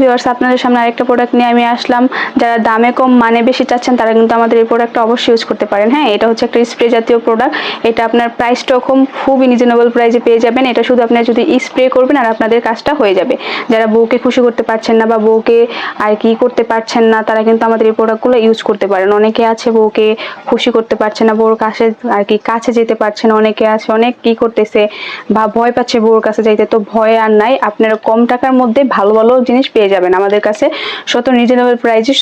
Viewers আপনাদের সামনে আরেকটা প্রোডাক্ট নিয়ে আমি আসলাম। যারা দামে কম মানে বেশি চাচ্ছেন, তারা কিন্তু আমাদের এই প্রোডাক্টটা অবশ্যই ইউজ করতে পারেন। হ্যাঁ এটা হচ্ছে একটা স্প্রে জাতীয় প্রোডাক্ট এটা আপনার প্রাইসটাও কম খুবই রিজনেবল প্রাইসে পেয়ে যাবেন। এটা শুধু আপনি যদি স্প্রে করবেন, আর আপনাদের কাজটা হয়ে যাবে। যারা বউকে খুশি করতে পারছেন না বা বউকে আর কি করতে পারছেন না, তারা কিন্তু আমাদের এই প্রোডাক্টগুলো ইউজ করতে পারেন। অনেকে আছে বউকে খুশি করতে পারছে না, বউর কাছে আর কি কাছে যেতে পারছে না। অনেকে আছে, অনেক কি করতেছে বা ভয় পাচ্ছে বউর কাছে যাইতে। তো ভয় আর নাই। আপনারা কম টাকার মধ্যে ভালো ভালো জিনিস পেয়ে যাবেন। আমাদের কাছে শত রিজনেবল প্রাইসে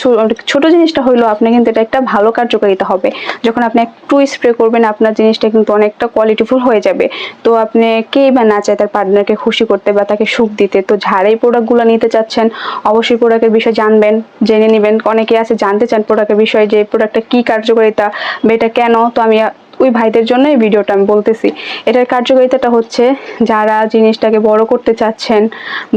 ছোট জিনিসটা হইল আপনি কিন্তু এটা একটা ভালো কার্যকারিতা হবে। যখন আপনি একটু স্প্রে করবেন, আপনার জিনিসটা কিন্তু অনেকটা কোয়ালিটিফুল হয়ে যাবে। তো আপনি কেই বা না চায় তার পার্টনারকে খুশি করতে বা তাকে সুখ দিতে, তো যারা এই প্রোডাক্টগুলো নিতে চাচ্ছেন, অবশ্যই প্রোডাক্টের বিষয়ে জানবেন, জেনে নেবেন। অনেকে আছে জানতে চান প্রোডাক্টের বিষয়ে যে প্রোডাক্টটা কি কার্যকারিতা বা এটা কেন? তো আমি ওই ভাইদের জন্য এই ভিডিওটা আমি বলতেছি। এটার কার্যকারিতাটা হচ্ছে যারা জিনিসটাকে বড় করতে চাচ্ছেন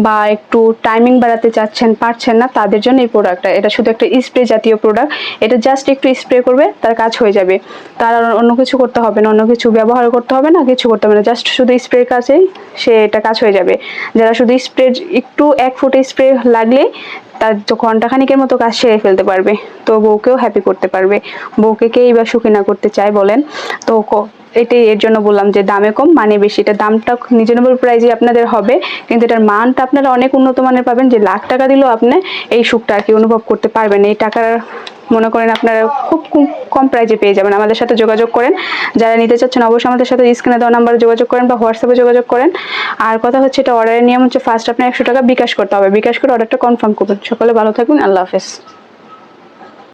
বা একটু টাইমিং বাড়াতে চাচ্ছেন, পারছেন না, তাদের জন্য এই প্রোডাক্টটা এটা শুধু একটা স্প্রে জাতীয় প্রোডাক্ট এটা জাস্ট একটু স্প্রে করবে, তার কাজ হয়ে যাবে। তার অন্য কিছু করতে হবে না, অন্য কিছু ব্যবহার করতে হবে না, কিছু করতে হবে না। জাস্ট শুধু স্প্রের কাছেই সে এটা কাজ হয়ে যাবে। যারা শুধু স্প্রে একটু এক ফুটে স্প্রে লাগলেই তার ঘন্টাখানিকের মতো কাজ সেরে ফেলতে পারবে। তো বউকেও হ্যাপি করতে পারবে। বউকে কেই বা সুখী না করতে চায় বলেন? তো এটাই এর জন্য বললাম যে দামে কম মানে বেশি। এটা দামটা রিজনেবল প্রাইসে আপনাদের হবে। কিন্তু এটার মানটা আপনারা অনেক উন্নত মানের পাবেন। যে লাখ টাকা দিলেও আপনি এই সুখটা আর কি অনুভব করতে পারবেন। এই টাকার মনে করেন আপনারা খুব কম- প্রাইজে পেয়ে যাবেন। আমাদের সাথে যোগাযোগ করেন। যারা নিতে চাচ্ছেন, অবশ্যই আমাদের সাথে স্ক্রিনে দেওয়া নাম্বারে যোগাযোগ করেন বা হোয়াটসঅ্যাপে যোগাযোগ করেন। আর কথা হচ্ছে, এটা অর্ডারের নিয়ম হচ্ছে ফার্স্ট আপনার একশো টাকা বিকাশ করতে হবে। বিকাশ করে অর্ডারটা কনফার্ম করবেন। সকলে ভালো থাকুন আল্লাহ হাফেজ।